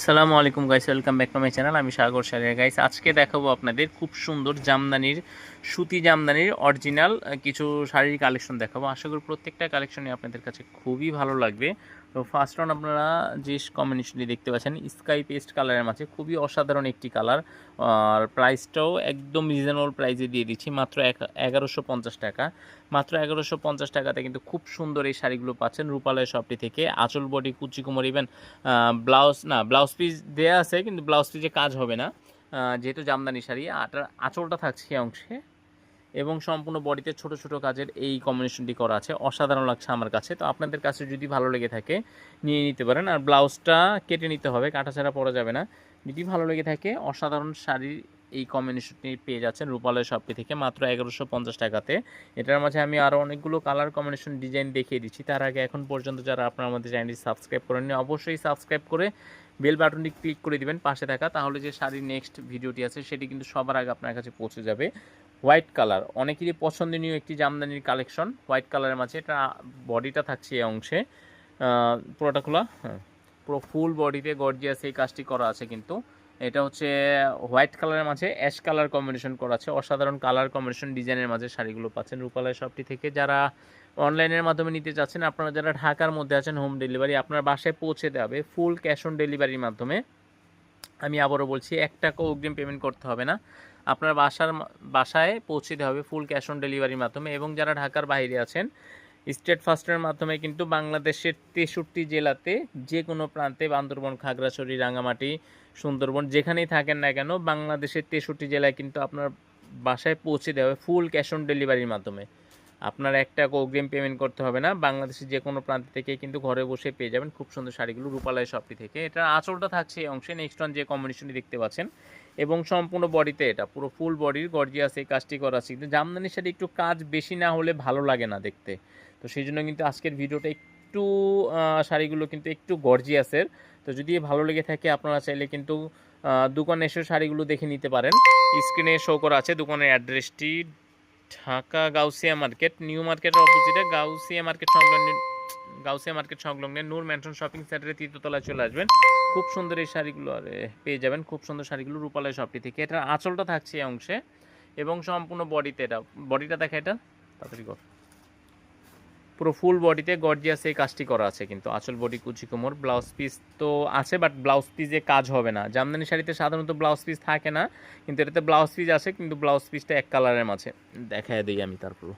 সালামু আলাইকুম guys welcome back to my channel আমি সাগর সারিয়া। গাইস আজকে দেখাবো আপনাদের খুব সুন্দর জামদানির, সুতি জামদানির অরিজিনাল কিছু শাড়ির কালেকশন দেখাবো। আশা করি প্রত্যেকটা কালেকশনই আপনাদের কাছে খুবই ভালো লাগবে। তো ফার্স্ট অন আপনারা যে কম্বিনেশনটি দেখতে পাচ্ছেন স্কাই পেস্ট কালারের মাঝে খুবই অসাধারণ একটি কালার আর প্রাইসটাও একদম রিজনেবল প্রাইসে দিয়ে দিচ্ছি, মাত্র এগারোশো পঞ্চাশ টাকা। মাত্র এগারোশো পঞ্চাশ টাকাতে কিন্তু খুব সুন্দর এই শাড়িগুলো পাচ্ছেন রূপালয় শপটি থেকে। আঁচল বডি, কুচি কুমোর ইভেন ব্লাউজ না ব্লাউজ পিস দেওয়া আছে, কিন্তু ব্লাউজ পিসে কাজ হবে না। যেহেতু জামদানি শাড়ি আটার আঁচলটা থাকছে অংশে। এবং সম্পূর্ণ বডিতে ছোট ছোট কাজের এই কম্বিনেশনটি করা আছে। অসাধারণ লাগছে আমার কাছে। তো আপনাদের কাছে যদি ভালো লেগে থাকে, নিয়ে নিতে পারেন। আর ব্লাউজটা কেটে নিতে হবে, কাটা ছাড়া পরা যাবে না। যদি ভালো লেগে থাকে, অসাধারণ শাড়ির এই কম্বিনেশনটি পেয়ে যাচ্ছেন রূপালয় শপটি থেকে, মাত্র এগারোশো পঞ্চাশ টাকাতে। এটার মাঝে আমি আরও অনেকগুলো কালার কম্বিনেশন ডিজাইন দেখিয়ে দিচ্ছি। তার আগে এখন পর্যন্ত যারা আপনার আমাদের চ্যানেলটি সাবস্ক্রাইব করেননি, অবশ্যই সাবস্ক্রাইব করে বেল বাটনটি ক্লিক করে দিবেন পাশে থাকা। তাহলে যে শাড়ির নেক্সট ভিডিওটি আছে, সেটি কিন্তু সবার আগে আপনার কাছে পৌঁছে যাবে। White colour. অনেকেরই পছন্দনীয় একটি জামদানির কালেকশন। হোয়াইট কালারের মাঝে এটা বডিটা থাকছে এই অংশে। পুরোটা খোলা? হ্যাঁ। পুরো ফুল বডিতে গর্জিয়াস এই কাজটি করা আছে কিন্তু। এটা হচ্ছে হোয়াইট কালারের মাঝে, অ্যাশ কালার কম্বিনেশন করা আছে। অসাধারণ কালার কম্বিনেশন ডিজাইনের মাঝে শাড়িগুলো পাচ্ছেন রূপালয় শপটি থেকে। যারা অনলাইনের মাধ্যমে নিতে চাচ্ছেন, আপনারা যারা ঢাকার মধ্যে আছেন, হোম ডেলিভারি আপনার বাসায় পৌঁছে দেবে ফুল ক্যাশ অন ডেলিভারির মাধ্যমে। আমি আবারও বলছি এক টাকাও অগ্রিম পেমেন্ট করতে হবে না। আপনার বাসার বাসায় পৌঁছে দিতে হবে ফুল ক্যাশ অন ডেলিভারির মাধ্যমে এবং যারা ঢাকার বাইরে আছেন স্টেট ফাস্টের মাধ্যমে কিন্তু বাংলাদেশের তেষট্টি জেলাতে যে কোনো প্রান্তে বান্দরবন, খাগড়াছড়ি রাঙামাটি সুন্দরবন যেখানেই থাকেন না কেন বাংলাদেশের তেষট্টি জেলায় কিন্তু আপনার বাসায় পৌঁছে দেওয়া হবে ফুল ক্যাশ অন ডেলিভারির মাধ্যমে। আপনার এক টাকা অগ্রিম পেমেন্ট করতে হবে না। বাংলাদেশের যে কোনো প্রান্ত থেকে কিন্তু ঘরে বসে পেয়ে যাবেন খুব সুন্দর শাড়িগুলো রূপালয় শপটি থেকে। এটা আঁচলটা থাকছে এই অংশে। নেক্সট অন যে কম্বিনেশনটি দেখতে পাচ্ছেন, এবং সম্পূর্ণ বডিতে এটা, পুরো ফুল বডির গর্জিয়াস এই কাজটি করা আছে। কিন্তু জামদানি শাড়ি একটু কাজ বেশি না হলে ভালো লাগে না দেখতে। তো সেই জন্য কিন্তু আজকের ভিডিওটা একটু শাড়িগুলো কিন্তু একটু গর্জিয়াসের তো যদি ভালো লেগে থাকে, আপনারা চাইলে কিন্তু দোকানে এসে শাড়িগুলো দেখে নিতে পারেন। স্ক্রিনে শো করা আছে দোকানের অ্যাড্রেসটি ঢাকা গাউসিয়া মার্কেট, নিউ মার্কেটের অপোজিটে গাউসিয়া মার্কেট সংলগ্ন, গাউসিয়া মার্কেট সংলগ্নে নূর ম্যানশন শপিং সেন্টারের তৃতীয়তলায় চলে আসবেন। খুব সুন্দর এই শাড়িগুলো পেয়ে যাবেন। খুব সুন্দর শাড়িগুলো রূপালয় শপটি থেকে। এটার আঁচলটা থাকছে এই অংশে এবং সম্পূর্ণ বডিতে এটা বডিটা দেখে এটা, তাড়াতাড়ি কর। পুরো ফুল বডিতে গর্জিয়াস এই কাজটি করা আছে কিন্তু। আচল বডি কুচি কোমর ব্লাউজ পিস তো আছে বাট ব্লাউজ পিসে কাজ হবে না। জামদানি শাড়িতে সাধারণত ব্লাউজ পিস থাকে না, কিন্তু এটাতে ব্লাউজ পিস আছে, কিন্তু ব্লাউজ পিসটা এক কালারের মাঝে। দেখায় দিই আমি তারপর।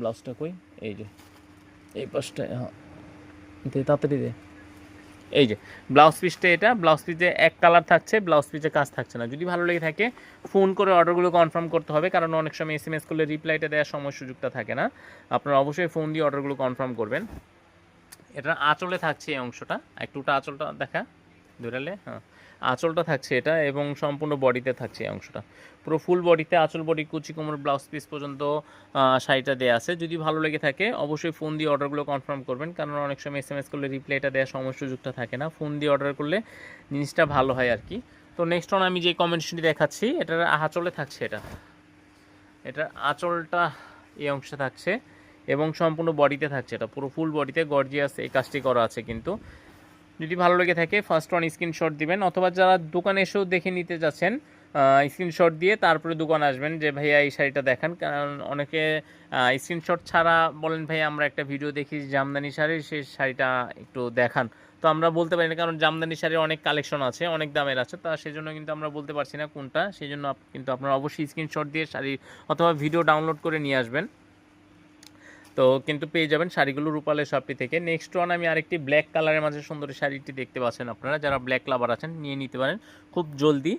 ব্লাউজটা কই? এই যে, এই পাশটা হ্যাঁ। তাড়াতাড়ি দে। এই যে, ব্লাউজ পিসটা এটা, ব্লাউজ পিসে এক কালার থাকছে, ব্লাউজ পিসে কাজ থাকছে না। যদি ভালো লেগে থাকে, ফোন করে অর্ডারগুলো কনফার্ম করতে হবে, কারণ অনেক সময় এস এম এস করলে রিপ্লাইটা দেওয়ার সময় সুযোগটা থাকে না। আপনারা অবশ্যই ফোন দিয়ে অর্ডারগুলো কনফার্ম করবেন। এটা আঁচলে থাকছে এই অংশটা একটুটা আঁচলটা দেখা। ধরালে হ্যাঁ। আঁচলটা থাকছে এটা এবং সম্পূর্ণ বডিতে থাকছে এই অংশটা। পুরো ফুল বডিতে আঁচল বডি কুচি, কোমর ব্লাউজ পিস পর্যন্ত শাড়িটা দেওয়া আছে। যদি ভালো লেগে থাকে, অবশ্যই ফোন দিয়ে অর্ডারগুলো কনফার্ম করবেন। কারণ অনেক সময় এস এম এস করলে রিপ্লাইটা দেওয়ার সময় সুযোগটা থাকে না। ফোন দিয়ে অর্ডার করলে জিনিসটা ভালো হয় আর কি। তো নেক্সট অন আমি যে কমেন্টসটি দেখাচ্ছি, এটার আঁচলে থাকছে এটা। এটার আঁচলটা এই অংশে থাকছে এবং সম্পূর্ণ বডিতে থাকছে এটা। পুরো ফুল বডিতে গর্জিয়াস এই কাজটি করা আছে কিন্তু। যদি ভালো লেগে থাকে ফার্স্ট ওয়ান স্ক্রিনশট দিবেন, অথবা যারা দোকানে এসেও দেখে নিতে যাচ্ছেন স্ক্রিনশট দিয়ে তারপরে দোকান আসবেন যে, ভাইয়া, এই শাড়িটা দেখান। কারণ অনেকে স্ক্রিনশট ছাড়া বলেন ভাই আমরা একটা ভিডিও দেখি জামদানি শাড়ি সেই শাড়িটা একটু দেখান। তো আমরা বলতে পারি না, কারণ জামদানি শাড়ির অনেক কালেকশন আছে, অনেক দামের আছে, তা সেই জন্য কিন্তু আমরা বলতে পারছি না কোনটা। সেই জন্য আপ- কিন্তু আপনারা অবশ্যই স্ক্রিনশট দিয়ে শাড়ি অথবা ভিডিও ডাউনলোড করে নিয়ে আসবেন। তো কিন্তু পেয়ে যাবেন শাড়িগুলো রূপালের শপটি থেকে। নেক্সট ওয়ান আমি আরেকটি ব্ল্যাক কালারের মাঝে সুন্দর শাড়িটি দেখতে পাচ্ছেন আপনারা। যারা ব্ল্যাক লাভার আছেন, নিয়ে নিতে পারেন। খুব জলদি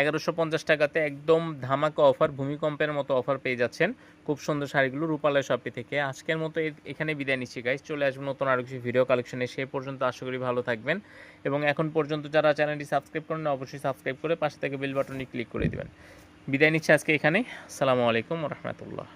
এগারোশো পঞ্চাশ টাকাতে একদম ধামাকা অফার ভূমিকম্পের মতো অফার পেয়ে যাচ্ছেন খুব সুন্দর শাড়িগুলো রূপালয় শপটি থেকে। আজকের মতো এখানে বিদায় নিচ্ছি গাইজ চলে আসব নতুন আরও কিছু ভিডিও কালেকশনে সে পর্যন্ত আশা করি ভালো থাকবেন এবং এখন পর্যন্ত যারা চ্যানেলটি সাবস্ক্রাইব করেন অবশ্যই সাবস্ক্রাইব করে পাশে থেকে বেল বাটনটি ক্লিক করে দেবেন। বিদায় নিচ্ছি আজকে এখানে আসসালামু আলাইকুম রহমতুল্লাহ।